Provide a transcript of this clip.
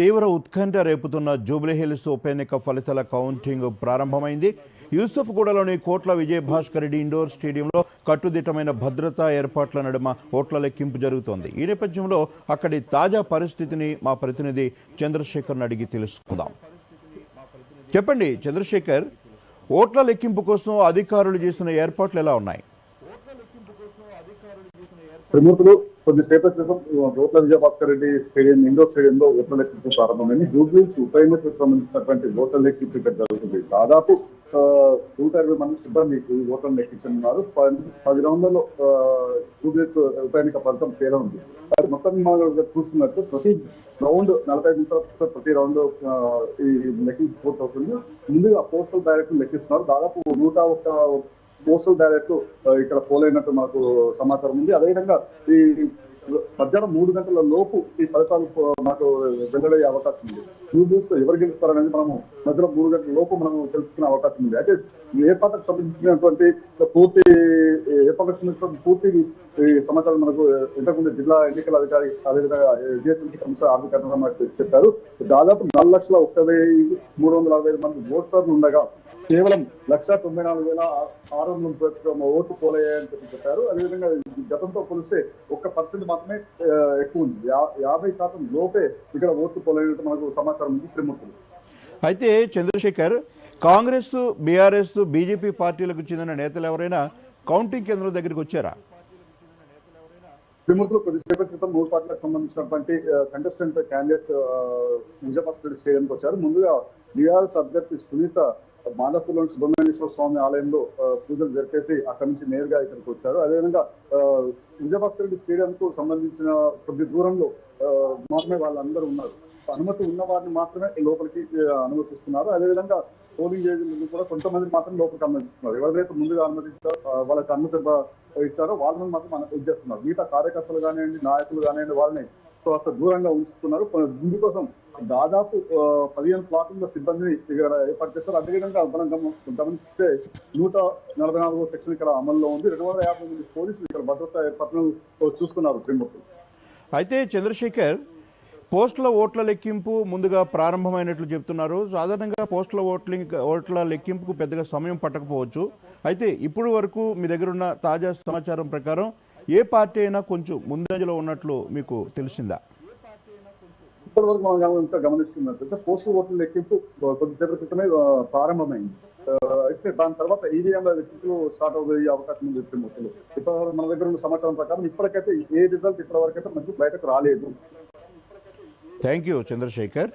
తీవ్ర ఉత్కంఠ రేపుతున్న జూబ్లీహిల్స్ ఉప ఎన్నిక ఫలితాల కౌంటింగ్ ప్రారంభమైంది. యూసఫ్గూడలోని కోట్ల విజయభాస్కర్ రెడ్డి ఇండోర్ స్టేడియంలో కట్టుదిట్టమైన భద్రతా ఏర్పాట్ల నడుమ ఓట్ల లెక్కింపు జరుగుతోంది. ఈ నేపథ్యంలో అక్కడి తాజా పరిస్థితిని మా ప్రతినిధి చంద్రశేఖర్ని అడిగి తెలుసుకుందాం. చెప్పండి చంద్రశేఖర్ ఓట్ల లెక్కింపు కోసం అధికారులు చేసిన ఏర్పాట్లు ఎలా ఉన్నాయి? కొద్దిసేపటి క్రితం రోట్ల Vijayabhaskar Reddy stadium indoor stadium లో ఓట్ల లెక్కింపు ప్రారంభమైంది. జూబ్లీస్ ఉప ఎన్నికలకు సంబంధించినటువంటి ఓట్ల లెక్కింపు ఇక్కడ జరుగుతుంది. దాదాపు నూట ఇరవై మంది సిబ్బంది ఓట్లను లెక్కించనున్నారు. పది రౌండ్లలో జూబ్లీస్ ఉప ఎన్నిక ఫలితం ఉంది అది మొత్తం చూసుకున్నట్టు ప్రతి రౌండ్ నలభై నిమిషాల ప్రతి రౌండ్ ఈ లెక్కింపు పూర్తవుతుంది. ముందుగా పోస్టల్ బ్యాలెట్ లెక్కిస్తున్నారు. దాదాపు నూట ఒక్క పోస్టల్ డైరెక్ట్ ఇక్కడ పోలైనట్టు మాకు సమాచారం ఉంది. అదేవిధంగా ఈ మధ్యాహ్నం మూడు గంటల లోపు ఈ ఫలితాలు మాకు వెల్లడయ్యే అవకాశం ఉంది. న్యూస్ ఎవరు గెలుస్తారనేది మనము మధ్యలో మూడు గంటల లోపు మనం తెలుసుకునే అవకాశం ఉంది. అయితే ఈ పాత్రకు సంబంధించినటువంటి పూర్తి ఏ సంబంధించినటువంటి పూర్తి ఈ సమాచారం మనకు ఇంతకుముందు జిల్లా ఎన్నికల అధికారి అదేవిధంగా జిఎస్ఎంసీ కమిషనర్ ఆర్థిక మనకు చెప్పారు. దాదాపు నాలుగు లక్షల ఒక్క వెయ్యి మూడు వందల అరవై ఐదు మంది ఓటర్లు ఉండగా కేవలం లక్ష తొంభై నాలుగు వేల ఆరు వందల ముప్పై ఒక్క ఓట్లు పోలయ్యాయని చెప్పి చెప్పారు. అదేవిధంగా గతంతో పోలిస్తే ఒక్క పర్సెంట్ మాత్రమే ఎక్కువ ఉంది. యాభై శాతం లోపే ఇక్కడ ఓట్లు పోలైనట్టు మనకు సమాచారం ఉంది త్రిమూర్తులు. అయితే చంద్రశేఖర్ కాంగ్రెస్ బీఆర్ఎస్ బీజేపీ పార్టీలకు చెందిన నేతలు ఎవరైనా కౌంటింగ్ కేంద్రం దగ్గరికి వచ్చారా? త్రిమూర్తులు కొద్దిసేపటి క్రితం మూడు పార్టీలకు సంబంధించినటువంటి కంటెస్టెంట్ క్యాండిడేట్ విజయభాస్కర్ స్టేడియంకి వచ్చారు. ముందుగా బీఆర్ఎస్ అభ్యర్థి సునీత మాదాపూర్లోని సుబ్రహ్మణ్యేశ్వర స్వామి ఆలయంలో పూజలు జరిపేసి అక్కడి నుంచి నేరుగా ఇక్కడికి వచ్చారు. అదేవిధంగా విజయభాస్కర్ రెడ్డి స్టేడియం కు సంబంధించిన కొద్ది దూరంలో మాత్రమే వాళ్ళందరూ ఉన్నారు. అనుమతి ఉన్న వారిని మాత్రమే లోపలికి అనుమతిస్తున్నారు. అదేవిధంగా పోలింగ్ ఏజెంట్లు కూడా కొంతమంది మాత్రం లోపలికి అనుమతిస్తున్నారు. ఎవరైతే ముందుగా అనుమతించారో వాళ్ళకి అనుమతి ఇచ్చారో వాళ్ళని మాత్రం అనుమతి చేస్తున్నారు. మిగతా కార్యకర్తలు కానివ్వండి నాయకులు కానివ్వండి వాళ్ళని కాస్త దూరంగా ఉంచుతున్నారు. దీనికోసం దాదాపు పదిహేను ప్లాట్ల సిబ్బందిని ఇక్కడ ఏర్పాటు చేస్తారు అదేవిధంగా మనం గమనిస్తే నూట నలభై నాలుగో సెక్షన్ ఇక్కడ అమల్లో ఉంది. రెండు వందల యాభై మంది పోలీసులు ఇక్కడ భద్రతా ఏర్పాట్లను చూస్తున్నారు త్రిమూర్తులు అయితే చంద్రశేఖర్ పోస్టుల ఓట్ల లెక్కింపు ముందుగా ప్రారంభమైనట్లు చెప్తున్నారు. సాధారణంగా పోస్టుల ఓట్లింగ్ ఓట్ల లెక్కింపుకు పెద్దగా సమయం పట్టకపోవచ్చు. అయితే ఇప్పుడు వరకు మీ దగ్గర ఉన్న తాజా సమాచారం ప్రకారం ఏ పార్టీ అయినా కొంచెం ముందంజలో ఉన్నట్లు మీకు తెలిసిందా? ఇప్పటి వరకు మనం గమ- ఇంకా గమనిస్తున్నట్లయితే పోస్టల్ ఓట్ల లెక్కింపు కొద్దిసేపటి క్రితమే ప్రారంభమైంది. అయితే దాని తర్వాత ఈవీఎంల లెక్కింపులు స్టార్ట్ అయ్యే అవకాశం ఉంది త్రిమూర్తులు ఇప్పటివరకు మన దగ్గర ఉన్న సమాచారం ప్రకారం ఇప్పటికైతే ఏ రిజల్ట్ ఇప్పటి వరకు అయితే మనకు బయటకు రాలేదు. Thank you Chandrasekhar.